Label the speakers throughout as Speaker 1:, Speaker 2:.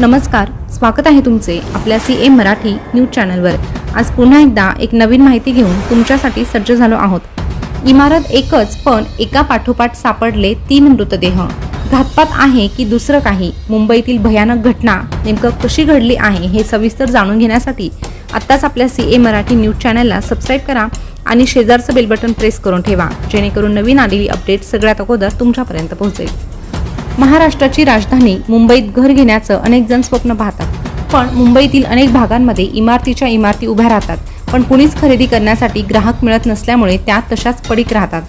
Speaker 1: नमस्कार स्वागत आहे तुमचे आपल्या सी एम मराठी न्यूज चॅनलवर. आज पुन्हा एकदा एक नवीन माहिती घेऊन तुमच्यासाठी सज्ज झालो आहोत. इमारत एकच पण एका पाठोपाठ सापडले तीन मृतदेह. घातपात आहे की दुसरं काही? मुंबईतील भयानक घटना नेमकं कशी घडली आहे हे सविस्तर जाणून घेण्यासाठी आत्ताच आपल्या सी ए मराठी न्यूज चॅनलला सबस्क्राईब करा आणि शेजारचं बेल बटन प्रेस करून ठेवा जेणेकरून नवीन आलेली अपडेट सगळ्यात अगोदर तुमच्यापर्यंत पोहोचेल. महाराष्ट्राची राजधानी मुंबईत घर घेण्याचं अनेक जण स्वप्न पाहतात. पण मुंबईतील अनेक भागांमध्ये इमारतीच्या इमारती उभ्या राहतात. पण कुणीच खरेदी करण्यासाठी ग्राहक मिळत नसल्यामुळे त्या तशाच पडीक राहतात.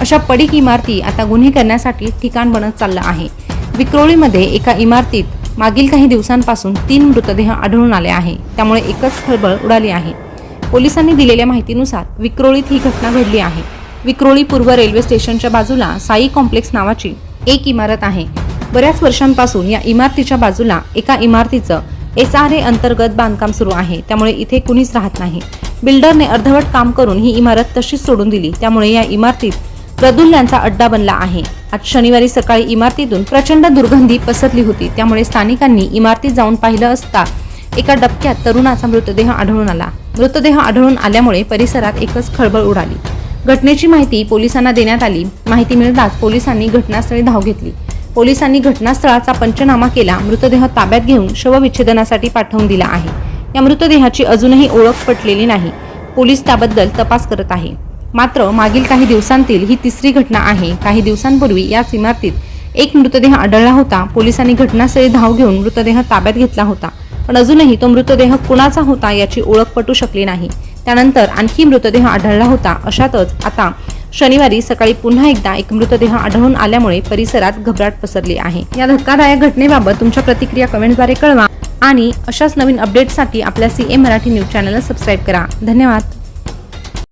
Speaker 1: अशा पडीक इमारती आता गुन्हे करण्यासाठी ठिकाण बनत चाललं आहे. विक्रोळीमध्ये एका इमारतीत मागील काही दिवसांपासून तीन मृतदेह आढळून आले आहे. त्यामुळे एकच खळबळ उडाली आहे. पोलिसांनी दिलेल्या माहितीनुसार विक्रोळीत ही घटना घडली आहे. विक्रोळी पूर्व रेल्वे स्टेशनच्या बाजूला साई कॉम्प्लेक्स नावाची एक इमारत आहे. बऱ्याच वर्षांपासून या इमारतीच्या बाजूला एका इमारतीचं एस आर ए अंतर्गत बांधकाम सुरू आहे. त्यामुळे इथे कुणीच राहत नाही. बिल्डरने अर्धवट काम करून ही इमारत तशीच सोडून दिली. त्यामुळे या इमारतीत प्रदुल्यांचा अड्डा बनला आहे. आज शनिवारी सकाळी इमारतीतून प्रचंड दुर्गंधी पसरली होती. त्यामुळे स्थानिकांनी इमारतीत जाऊन पाहिलं असता एका डबक्यात तरुणाचा मृतदेह आढळून आला. मृतदेह आढळून आल्यामुळे परिसरात एकच खळबळ उडाली. घटनेची माहिती पोलिसांना देण्यात आली. माहिती मिळताच पोलिसांनी घटनास्थळी धाव घेतली. पोलिसांनी घटनास्थळाचा पंचनामा केला. मृतदेह ताब्यात घेऊन शवविच्छेदनासाठी पाठवून दिला आहे. या मृतदेहाची अजूनही ओळख पटलेली नाही. पोलीस त्याबद्दल तपास करत आहे. मात्र मागील काही दिवसांतील ही तिसरी घटना आहे. काही दिवसांपूर्वी याच इमारतीत एक मृतदेह आढळला होता. पोलिसांनी घटनास्थळी धाव घेऊन मृतदेह ताब्यात घेतला होता. पण अजूनही तो मृतदेह कुणाचा होता याची ओळख पटू शकली नाही. त्यानंतर आणखी मृतदेह आढळला होता. अशातच आता शनिवारी सकाळी पुन्हा एकदा एक मृतदेह आढळून आल्यामुळे परिसरात घबराट पसरली आहे. या धक्कादायक घटनेबाबत तुमच्या प्रतिक्रिया कमेंटद्वारे कळवा आणि अशाच नवीन अपडेटसाठी आपल्या सी ए मराठी न्यूज चॅनलला सबस्क्राईब करा. धन्यवाद.